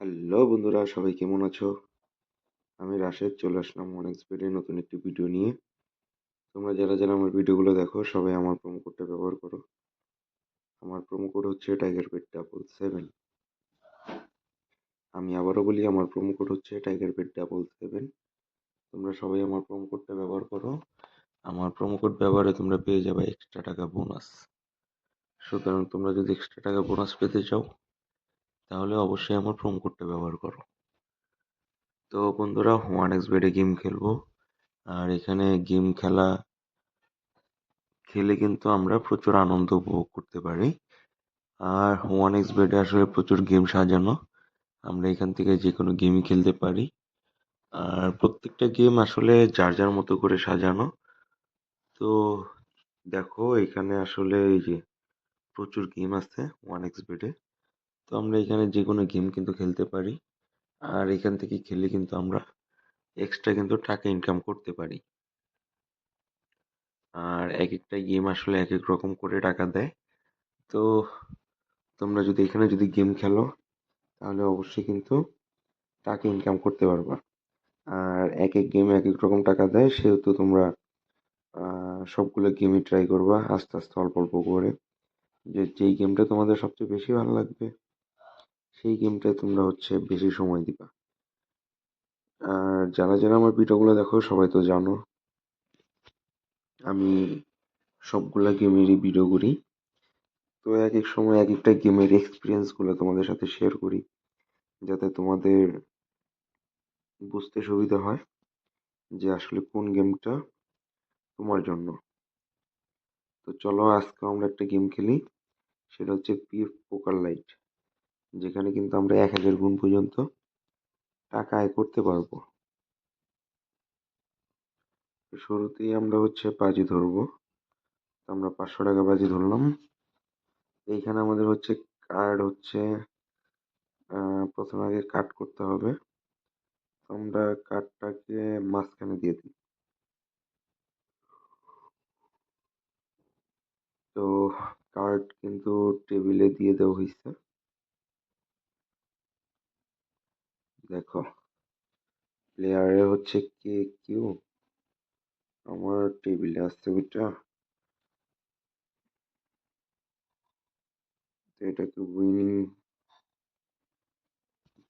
Hello বন্ধুরা, সবাই কেমন আছো? আমি রাশেদ, চলে আসলাম অনেক স্পিডে নতুন একটি ভিডিও নিয়ে। তোমরা যারা যারা আমার ভিডিওগুলো দেখো, সবাই আমার প্রোমো কোডটা ব্যবহার করো। আমার প্রোমো কোড হচ্ছে টাইগার পেট ডাবল সেভেন আমি আবারও বলি, আমার প্রোমো কোড হচ্ছে টাইগার পেট ডাবল সেভেন তোমরা সবাই আমার প্রোমো কোডটা ব্যবহার করো। আমার প্রোমো কোড ব্যবহারে তোমরা পেয়ে যাবে এক্সট্রা টাকা বোনাস সুতরাং তোমরা যদি এক্সট্রা টাকা বোনাস পেতে চাও তাহলে অবশ্যই আমার প্রোমো কোডটা ব্যবহার করো। তো বন্ধুরা ওয়ান এক্স বেডে গেম খেলব। আর এখানে গেম খেলা, খেলে কিন্তু আমরা প্রচুর আনন্দ উপভোগ করতে পারি। আর ওয়ান এক্স বেডে আসলে প্রচুর গেম সাজানো। আমরা এখান থেকে যে কোনো গেমই খেলতে পারি। আর প্রত্যেকটা গেম আসলে যার যার মতো করে সাজানো। তো দেখো, এখানে আসলে এই যে প্রচুর গেম আছে ওয়ান এক্স বেডে তো আমরা এখানে যে কোনো গেম কিন্তু খেলতে পারি। আর এখান থেকে খেলে কিন্তু আমরা এক্সট্রা কিন্তু টাকা ইনকাম করতে পারি। আর এক একটা গেম আসলে এক এক রকম করে টাকা দেয়। তো তোমরা যদি এখানে যদি গেম খেলো, তাহলে অবশ্যই কিন্তু টাকা ইনকাম করতে পারবা। আর এক এক গেমে এক এক রকম টাকা দেয়, সেহেতু তোমরা সবগুলো গেমই ট্রাই করবা আস্তে আস্তে অল্প অল্প করে। যে, যেই গেমটা তোমাদের সবচেয়ে বেশি ভালো লাগবে। সেই গেমটায় তোমরা হচ্ছে বেশি সময় দিবা। আর যারা যারা আমার ভিডিওগুলো দেখো, সবাই তো জানো। আমি সবগুলা গেমেরই ভিডিও করি। তো এক এক সময় এক একটা গেমের এক্সপিরিয়েন্সগুলো তোমাদের সাথে শেয়ার করি, যাতে তোমাদের বুঝতে সুবিধা হয় যে আসলে কোন গেমটা তোমার জন্য। তো চলো আজকে আমরা একটা গেম খেলি, সেটা হচ্ছে পিএফ পোকার লাইট যেখানে কিন্তু আমরা এক হাজার গুণ পর্যন্ত টাকা আয় করতে পারব। শুরুতেই আমরা হচ্ছে বাজি ধরবো। আমরা পাঁচশো টাকা বাজি ধরলাম। এইখানে আমাদের হচ্ছে কার্ড হচ্ছে প্রথমে আগে কাট করতে হবে। আমরা কার্ডটাকে মাঝখানে দিয়ে দিই। তো কার্ড কিন্তু টেবিলে দিয়ে দেওয়া হয়েছে দেখো প্লেয়ারে হচ্ছে কে কিউ? আমার টেবিলে আসছে ওইটা তো এটাকে উইনিং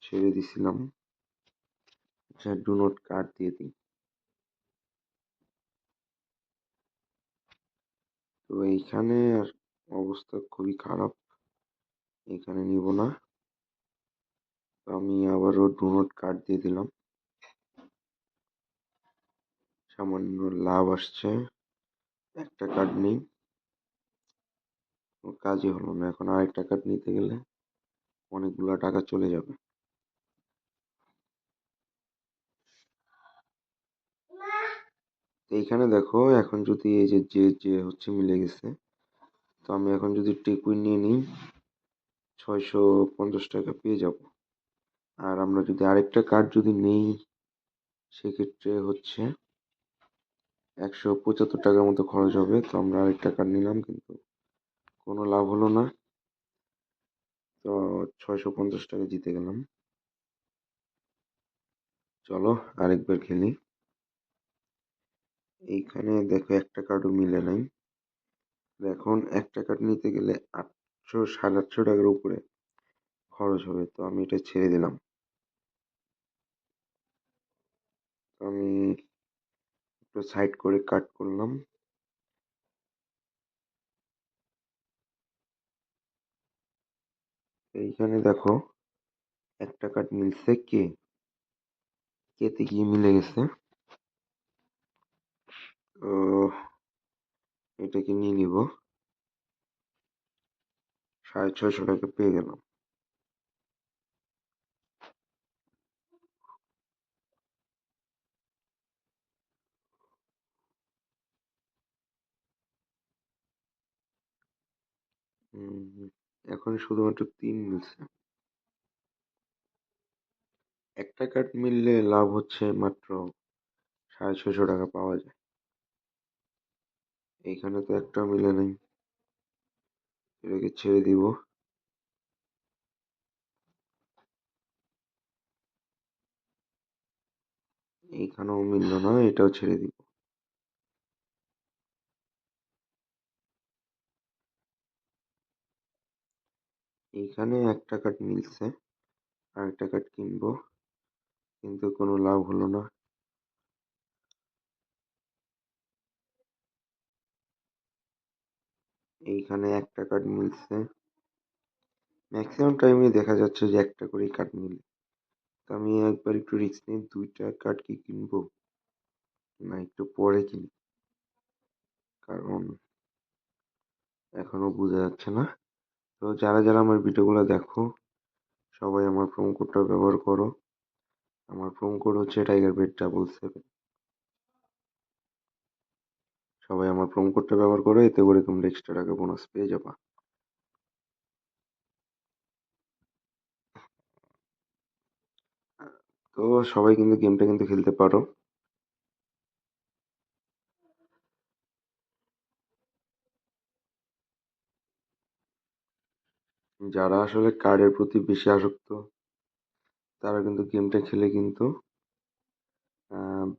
ছেড়ে দিছিলাম। আচ্ছা ডু নট কার্ড দিয়ে দিই। তো এইখানে অবস্থা খুবই খারাপ। এখানে নিব না। আমি আবারও ডু নট কার্ড দিয়ে দিলাম। সামান্য লাভ আসছে। একটা কার্ড নেই। কাজই হলো না। এখন আরেকটা কার্ড নিতে গেলে অনেকগুলো টাকা চলে যাবে। এইখানে দেখো, এখন যদি এই যে যে যে হচ্ছে মিলে গেছে, তো আমি এখন যদি টেকুইন নিয়ে নিই, ছয়শো পঞ্চাশ টাকা পেয়ে যাব। আর আমরা যদি আরেকটা কার্ড যদি নেই, সেক্ষেত্রে হচ্ছে একশো পঁচাত্তর টাকার মতো খরচ হবে। তো আমরা আরেকটা কার্ড নিলাম, কিন্তু কোনো লাভ হলো না। তো ছয়শো পঞ্চাশ টাকা জিতে গেলাম। চলো আরেকবার খেলি। এইখানে দেখো একটা কার্ডও মিলে নাই। এখন একটা কার্ড নিতে গেলে আটশো সাড়ে আটশো টাকার উপরে খরচ হবে। তো আমি এটা ছেড়ে দিলাম। আমি একটু সাইড করে কাট করলাম। এইখানে দেখো, একটা কার্ড মিলছে কে কেতে গিয়ে মিলে গেছে। এটাকে নিয়ে নিব। সাড়ে ছয়শো টাকা পেয়ে গেলাম। এখন শুধুমাত্র তিন মিলছে। একটা কার্ড মিললে লাভ হচ্ছে মাত্র সাড়ে ছয়শো টাকা পাওয়া যায়। এইখানে তো একটা মিলে নেই। এটাকে ছেড়ে দিব। এইখানেও মিলল না, এটাও ছেড়ে দিব। এইখানে একটা কার্ড মিলছে আর একটা কার্ড কিনবো, কিন্তু কোনো লাভ হলো না। এইখানে একটা কার্ড মিলছে। ম্যাক্সিমাম টাইমে দেখা যাচ্ছে যে একটা করেই কার্ড মিলে। তো আমি একবার একটু রিস্ক নিয়ে দুইটা কার্ড কি কিনবো, না একটু পরে কিনি। কারণ এখনও বোঝা যাচ্ছে না। তো যারা যারা আমার ভিডিওগুলো দেখো, সবাই আমার প্রোমো কোডটা ব্যবহার করো। আমার প্রোমো কোড হচ্ছে টাইগার বেড ডাবল সেভেন সবাই আমার প্রোমো কোডটা ব্যবহার করো, এতে করে তোমরা এক্সট্রা টাকা বোনাস পেয়ে যাবা। তো সবাই কিন্তু গেমটা কিন্তু খেলতে পারো। যারা আসলে কার্ডের প্রতি বেশি আসক্ত, তারা কিন্তু গেমটা খেলে কিন্তু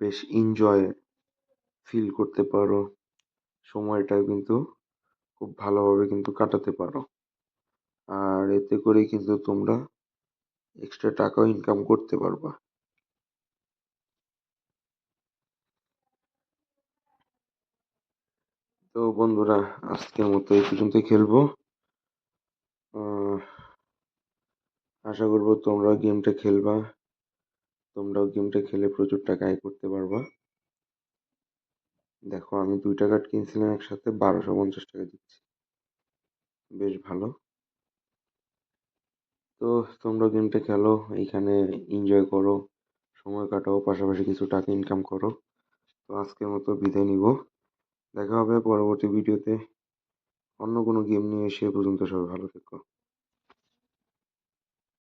বেশ এনজয় ফিল করতে পারো সময়টা কিন্তু খুব ভালোভাবে কিন্তু কাটাতে পারো। আর এতে করে কিন্তু তোমরা এক্সট্রা টাকাও ইনকাম করতে পারবা। তো বন্ধুরা, আজকের মতো এই পর্যন্তই খেলব। আশা করব তোমরা গেমটা খেলবা। তোমরাও গেমটা খেলে প্রচুর টাকা আয় করতে পারবা। দেখো, আমি দুইটা কার্ড কিনছিলাম একসাথে, বারোশো পঞ্চাশ টাকা দিচ্ছি। বেশ ভালো। তো তোমরা গেমটা খেলো এইখানে এনজয় করো, সময় কাটাও, পাশাপাশি কিছু টাকা ইনকাম করো। তো আজকের মতো বিদায় নিব। দেখা হবে পরবর্তী ভিডিওতে অন্য কোনো গেম নিয়ে এসে পর্যন্ত সবাই ভালো থেকো।